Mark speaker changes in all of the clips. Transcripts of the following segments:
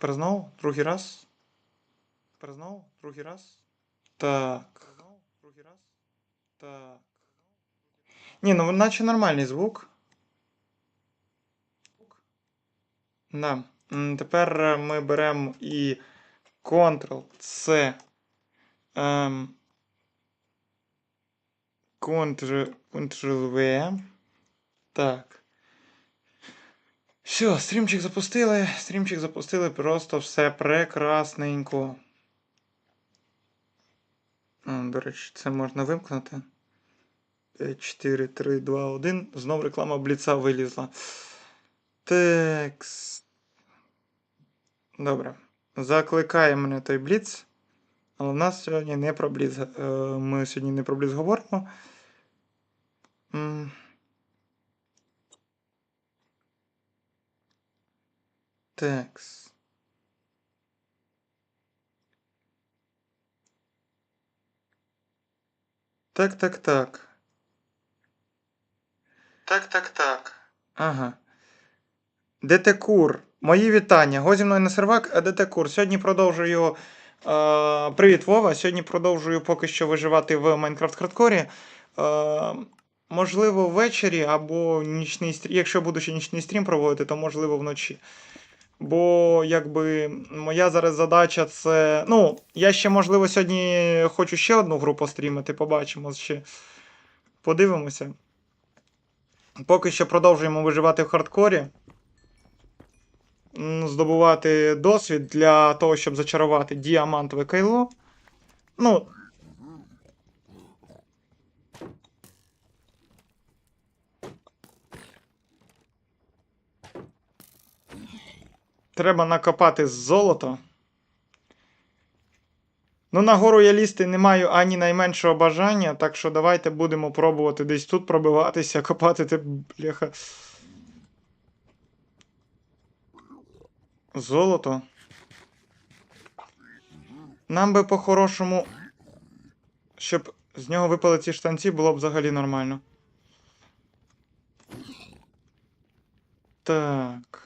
Speaker 1: Знову? Другий раз? Знову? Другий раз? Так. Другий раз? Так. Ні, ну наче нормальний звук. Да. Тепер е, ми беремо і Ctrl-C. Ем, Ctrl-V. Так. Все, стрімчик запустили. Стрімчик запустили. Просто все прекрасненько. До речі, це можна вимкнути. 5, 4, 3, 2, 1. Знов реклама Бліца вилізла. Текс. Добре. Закликає мене той Бліц. Але в нас сьогодні не про Бліц. е, Ми сьогодні не про Бліц говоримо. Текс. Так, так, так. Так, так, так. Ага. Детекур. Мої вітання. Го зі мною не сервак, а Детекур. Сьогодні продовжую. Е, привіт, Вова. Сьогодні продовжую поки що виживати в Майнкрафт Хардкорі. Е, можливо, ввечері або нічний стрім. Якщо буду ще нічний стрім проводити, то можливо вночі. Бо якби моя зараз задача це. Ну, я ще, можливо, сьогодні хочу ще одну гру пострімити, побачимо ще. Подивимося. Поки що продовжуємо виживати в хардкорі. Здобувати досвід для того, щоб зачарувати діамантове кайло. Ну. Треба накопати золото. Ну, на гору я лізти не маю ані найменшого бажання, так що давайте будемо пробувати десь тут пробиватися, копати те бляха. Золото. Нам би по-хорошому, щоб з нього випали ці штанці, було б взагалі нормально. Так.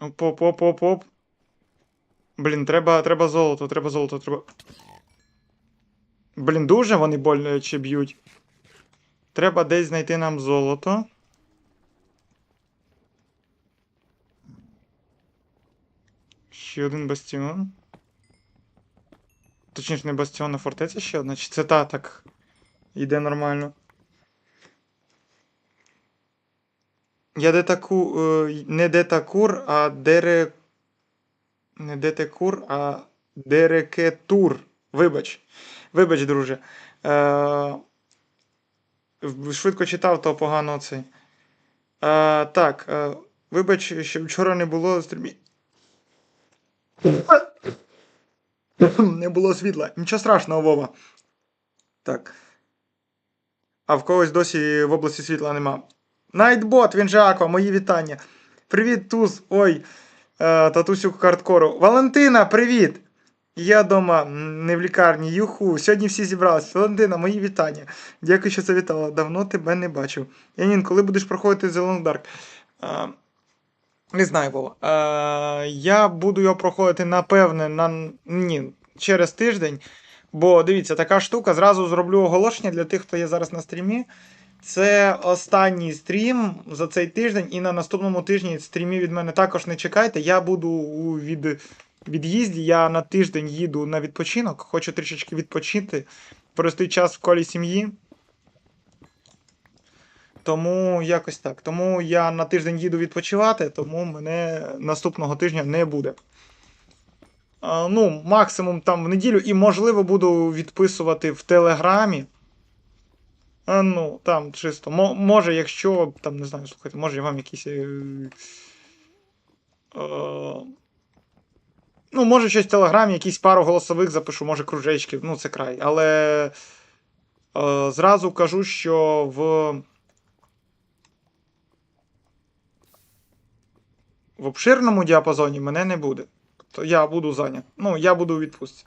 Speaker 1: Оп, оп, оп, оп, оп. Блін, треба, треба золото, треба золото, треба. Блін, дуже вони боляче б'ють. Треба десь знайти нам золото. Ще один бастіон. Точніше, не бастіон, а фортеця ще одна. Чи це та так йде нормально? Я детаку. е, Не детакур, а дере. Не детекур, а дерекетур. Вибач. Вибач, друже. Е, швидко читав, то погано цей. Е, так. Е, вибач, що вчора не було. Не було світла. Нічого страшного, Вова. Так. А в когось досі в області світла нема. Найтбот, він же Аква, мої вітання. Привіт, Туз. Ой, е, татусю хардкору. Валентина, привіт! Я дома, не в лікарні. Юху. Сьогодні всі зібрались. Валентина, мої вітання. Дякую, що завітала. Давно тебе не бачив. Янін, коли будеш проходити Dark? Е, не знаю, Вова. Е, я буду його проходити, напевне, на ні, через тиждень. Бо дивіться, така штука. Зразу зроблю оголошення для тих, хто є зараз на стрімі. Це останній стрім за цей тиждень, і на наступному тижні стрімів від мене також не чекайте. Я буду у від... від'їзді. Я на тиждень їду на відпочинок, хочу трішечки відпочити, провести час в колі сім'ї. Тому якось так. Тому я на тиждень їду відпочивати, тому мене наступного тижня не буде. Ну, максимум там в неділю, і можливо буду відписувати в Телеграмі. Ну, там чисто. Мо- може, якщо там, не знаю, слухайте, може я вам якісь. Е, е, ну, може, щось в Телеграмі, якісь пару голосових запишу, може кружечки, ну, це край. Але е, зразу кажу, що в. В обширному діапазоні мене не буде. То я буду зайнят. Ну, я буду у відпустці.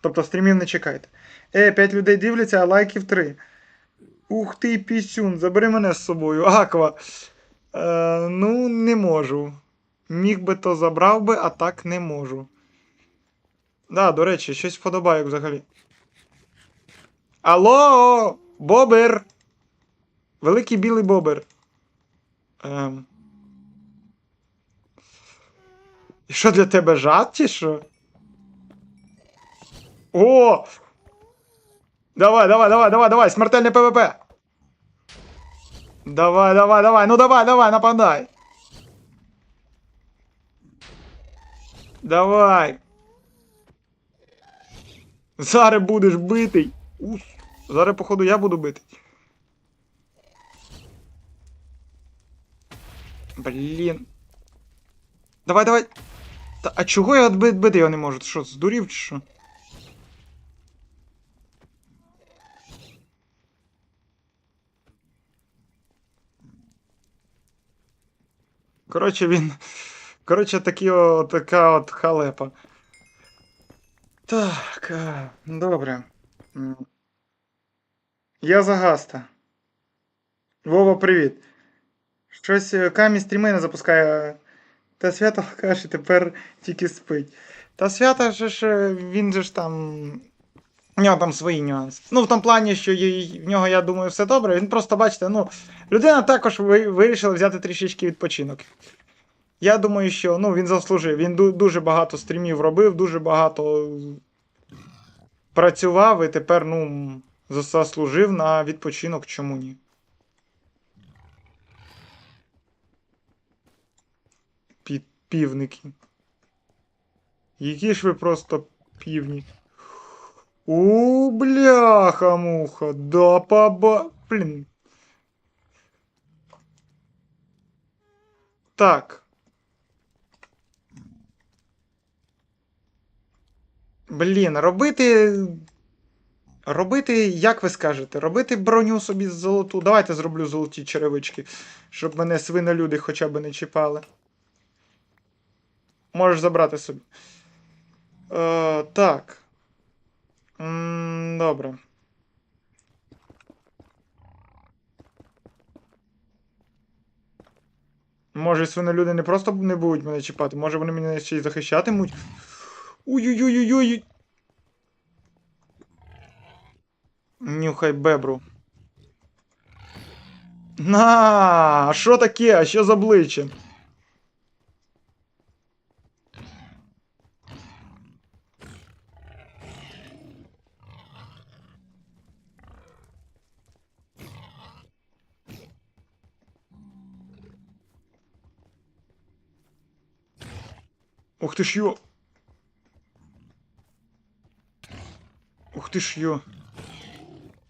Speaker 1: Тобто стрімів не чекайте. Е, 5 людей дивляться, а лайків 3. Ух ти, пісюн, забери мене з собою. Аква. Е, ну, не можу. Міг би то забрав би, а так не можу. Да, до речі, щось вподобає взагалі. Алло! Бобер! Великий білий бобер. Ем. І Що для тебе жад, чи що? О! Давай, давай, давай, давай, давай, смертельне ПВП. Давай, давай, давай, ну давай, давай, нападай. Давай. Зараз будеш битий. Ус. Зараз, походу, я буду битий. Блін. Давай, давай. Та, а чого я бити його не можу? Ти що, здурів чи що? Коротше, він. Коротше, такі о, така от халепа. Так, добре. Я Загаста. Вова, привіт. Щось е, камінь стріми не запускає. Та свято каже, тепер тільки спить. Та свята ж е, він же ж там. У нього там свої нюанси. Ну, в тому плані, що в нього, я думаю, все добре. Він просто, бачите, ну, людина також ви- вирішила взяти трішечки відпочинок. Я думаю, що ну, він заслужив. Він ду- дуже багато стрімів робив, дуже багато працював і тепер, ну, заслужив на відпочинок, чому ні. Пі- півники. Які ж ви просто півні. У, бляха-муха, да поба... Блін. Так. Блін, робити. Робити, як ви скажете, робити броню собі з золоту. Давайте зроблю золоті черевички, щоб мене свинолюди хоча б не чіпали. Можеш забрати собі. Е, так. М, Добре. Може, свинолюди не просто не будуть мене чіпати, може вони мене ще й захищатимуть. Ой-ой-ой-ой-ой. Нюхай бебру. На, що таке? А що з обличчям? Ух ти ж йо. Ух ти ж йо.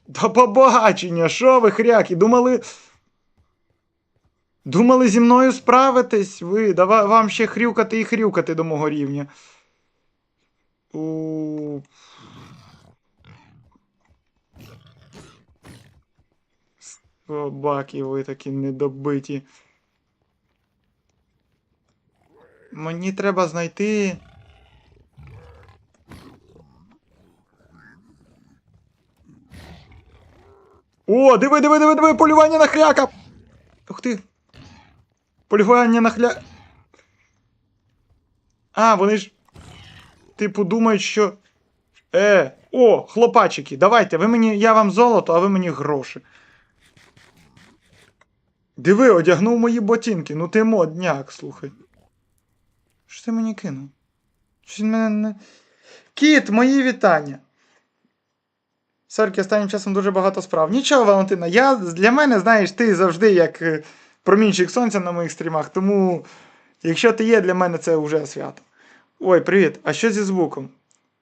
Speaker 1: До побачення, що ви, хряки, думали. Думали зі мною справитись? Ви, давай вам ще хрюкати і хрюкати до мого рівня. У... Собаки, ви такі недобиті. Мені треба знайти. О, диви, диви, диви, диви, полювання на хряка! Ух ти. Полювання на хля. А, вони ж. Типу, думають, що. Е, о, хлопачики, давайте, ви мені. Я вам золото, а ви мені гроші. Диви, одягнув мої ботинки, ну ти модняк, слухай. Що ти мені кинув? Щось він мене не. Кіт, мої вітання. Сорки, останнім часом дуже багато справ. Нічого, Валентина, я, для мене, знаєш, ти завжди як е, промінчик сонця на моїх стрімах, тому якщо ти є, для мене це вже свято. Ой, привіт. А що зі звуком?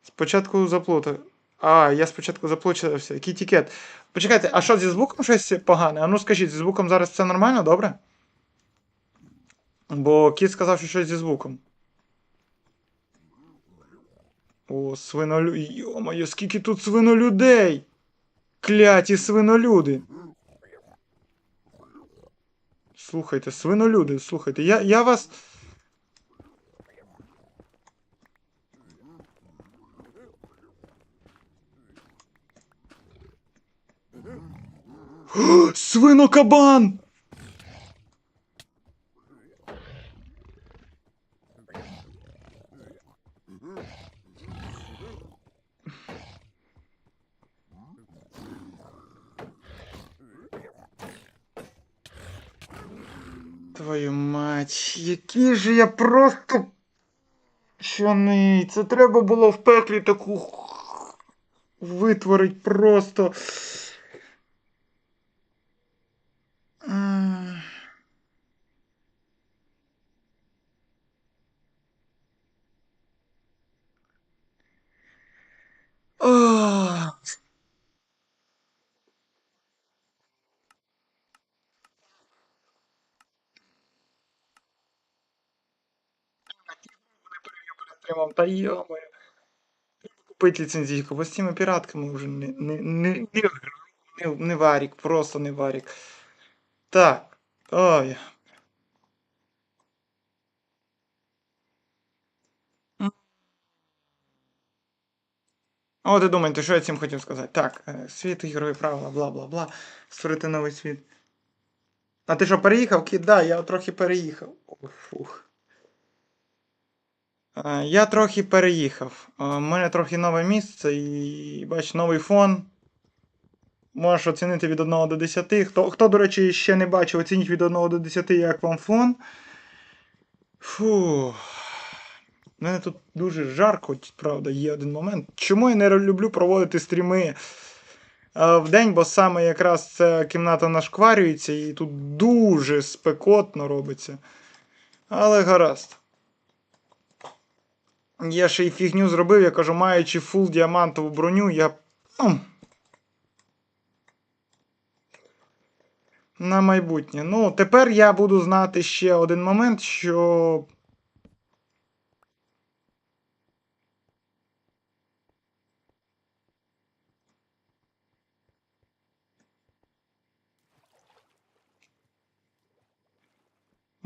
Speaker 1: Спочатку заплутав. А, я спочатку заплутався. Кітікет. Почекайте, а що зі звуком щось погане? А ну скажіть, зі звуком зараз все нормально, добре? Бо кіт сказав, що щось зі звуком. О, свинолю. Йо-моє, скільки тут свинолюдей! Кляті свинолюди. Слухайте, свинолюди, слухайте, я, я вас. Свинокабан! Який же я просто. Чаний, це треба було в пеклі таку витворить просто. Тримав, та йомаю. Купити ліцензійку, бо з цими піратками вже не, не, не, не, не, не варік, просто не варік. Так. Ой. М. От і думаєте, що я цим хотів сказати? Так, е, світ ігрові правила, бла бла бла. Створити новий світ. А ти що, переїхав? Кіт? Да, я трохи переїхав. О, Фух. Е, Я трохи переїхав. У мене трохи нове місце і бач, новий фон. Можеш оцінити від 1 до 10. Хто, хто, до речі, ще не бачив, оцініть від 1 до 10, як вам фон. Фу. Мене тут дуже жарко, правда, є один момент. Чому я не люблю проводити стріми е, в день, бо саме якраз ця кімната нашкварюється і тут дуже спекотно робиться. Але гаразд. Я ще й фігню зробив, я кажу, маючи фул діамантову броню, я. Ну, на майбутнє. Ну, тепер я буду знати ще один момент, що.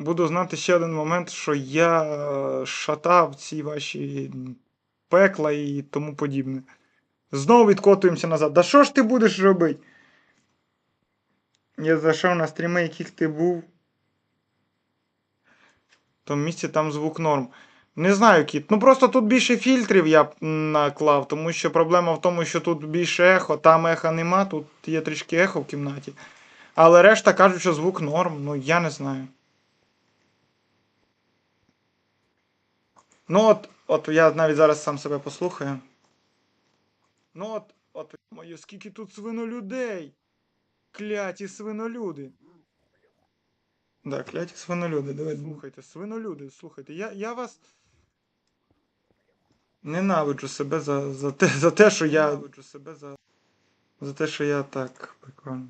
Speaker 1: Буду знати ще один момент, що я е, шатав ці ваші пекла і тому подібне. Знову відкотуємося назад. Да що ж ти будеш робити? Я зайшов на стріми, яких ти був. В тому місці там звук норм. Не знаю, кіт. Ну просто тут більше фільтрів я б наклав, тому що проблема в тому, що тут більше ехо, там еха нема, тут є трішки ехо в кімнаті. Але решта кажуть, що звук норм, ну я не знаю. Ну от, от я навіть зараз сам себе послухаю. Ну от, от, моє, скільки тут свинолюдей. Кляті свинолюди. Да, кляті свинолюди, давайте слухайте. Свинолюди, слухайте, я, я вас. Ненавиджу себе за, за, те, за те, що я. Ненавиджу себе за. За те, що я так прикольно.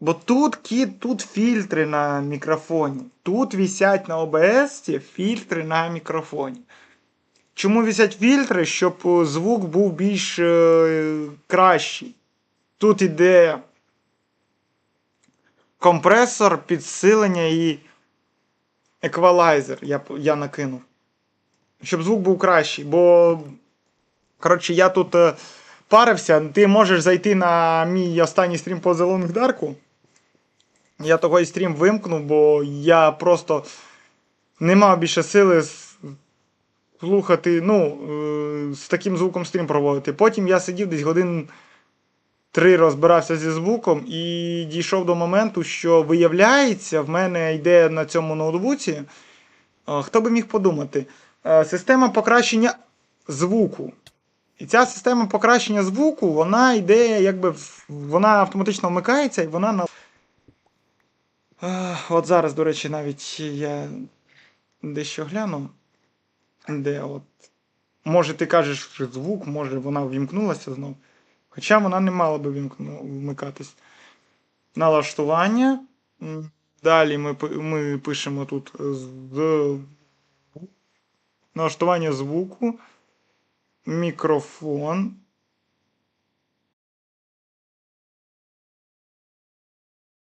Speaker 1: Бо тут кіт, тут фільтри на мікрофоні. Тут висять на ОБС фільтри на мікрофоні. Чому висять фільтри? Щоб е, звук був більш е, кращий. Тут іде компресор, підсилення і еквалайзер. Я, я накинув. Щоб звук був кращий. Бо. Коротше, я тут е, парився. Ти можеш зайти на мій останній стрім по Long Dark. Я того і стрім вимкнув, бо я просто не мав більше сили слухати, ну, е, з таким звуком стрім проводити. Потім я сидів десь годин три розбирався зі звуком і дійшов до моменту, що виявляється, в мене йде на цьому ноутбуці. е, Хто би міг подумати? е, Система покращення звуку. І ця система покращення звуку, вона йде, якби вона автоматично вмикається і вона на. От зараз, до речі, навіть я дещо гляну, де от. Може, ти кажеш, звук, може вона ввімкнулася знову. Хоча вона не мала би вмикатись. Налаштування. Далі ми, ми пишемо тут з... налаштування звуку, мікрофон.